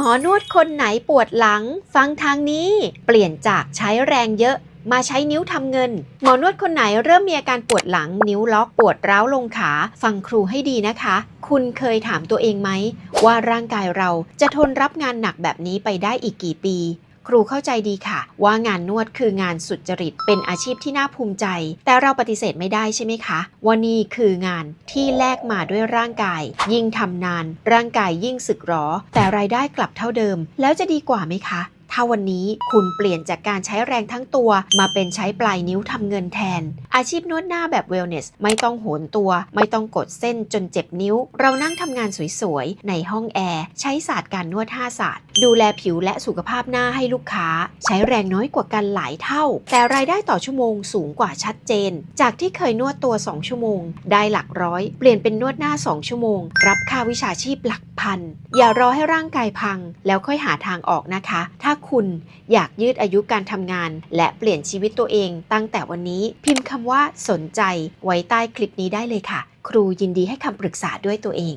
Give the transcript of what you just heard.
หมอนวดคนไหนปวดหลัง ฟังทางนี้ เปลี่ยนจากใช้แรงเยอะมาใช้นิ้วทำเงิน หมอนวดคนไหนเริ่มมีอาการปวดหลัง นิ้วล็อกปวดร้าวลงขา ฟังครูให้ดีนะคะ คุณเคยถามตัวเองไหม ว่าร่างกายเราจะทนรับงานหนักแบบนี้ไปได้อีกกี่ปี ครูเข้าใจดีค่ะ ว่างานนวดคืองานสุจริต เป็นอาชีพที่น่าภูมิใจ แต่เราปฏิเสธไม่ได้ใช่ไหมคะว่านี่คืองานที่แลกมาด้วยร่างกาย ยิ่งทำนาน ร่างกายยิ่งสึกหรอ แต่รายได้กลับเท่าเดิม แล้วจะดีกว่าไหมคะ ถ้าวันนี้คุณเปลี่ยนจากการใช้แรงทั้งตัวมาเป็นใช้ปลายนิ้วทำเงินแทน อาชีพนวดหน้าแบบเวลเนสไม่ต้องโหนตัว ไม่ต้องกดเส้นจนเจ็บนิ้ว เรานั่งทำงานสวยๆ ในห้องแอร์ ใช้ศาสตร์การนวด5ศาสตร์ ดูแลผิวและสุขภาพหน้าให้ลูกค้า ใช้แรงน้อยกว่ากันหลายเท่า แต่รายได้ต่อชั่วโมงสูงกว่าชัดเจน จากที่เคยนวดตัว 2 ชั่วโมง ได้หลักร้อย เปลี่ยนเป็นนวดหน้า 2 ชั่วโมง รับค่าวิชาชีพหลักพันอย่ารอให้ร่างกายพัง แล้วค่อยหาทางออกนะคะ ถ้าคุณอยากยืดอายุการทำงาน และเปลี่ยนชีวิตตัวเอง ตั้งแต่วันนี้พิมพ์คำว่าสนใจไว้ใต้คลิปนี้ได้เลยค่ะ ครูยินดีให้คำปรึกษาด้วยตัวเอง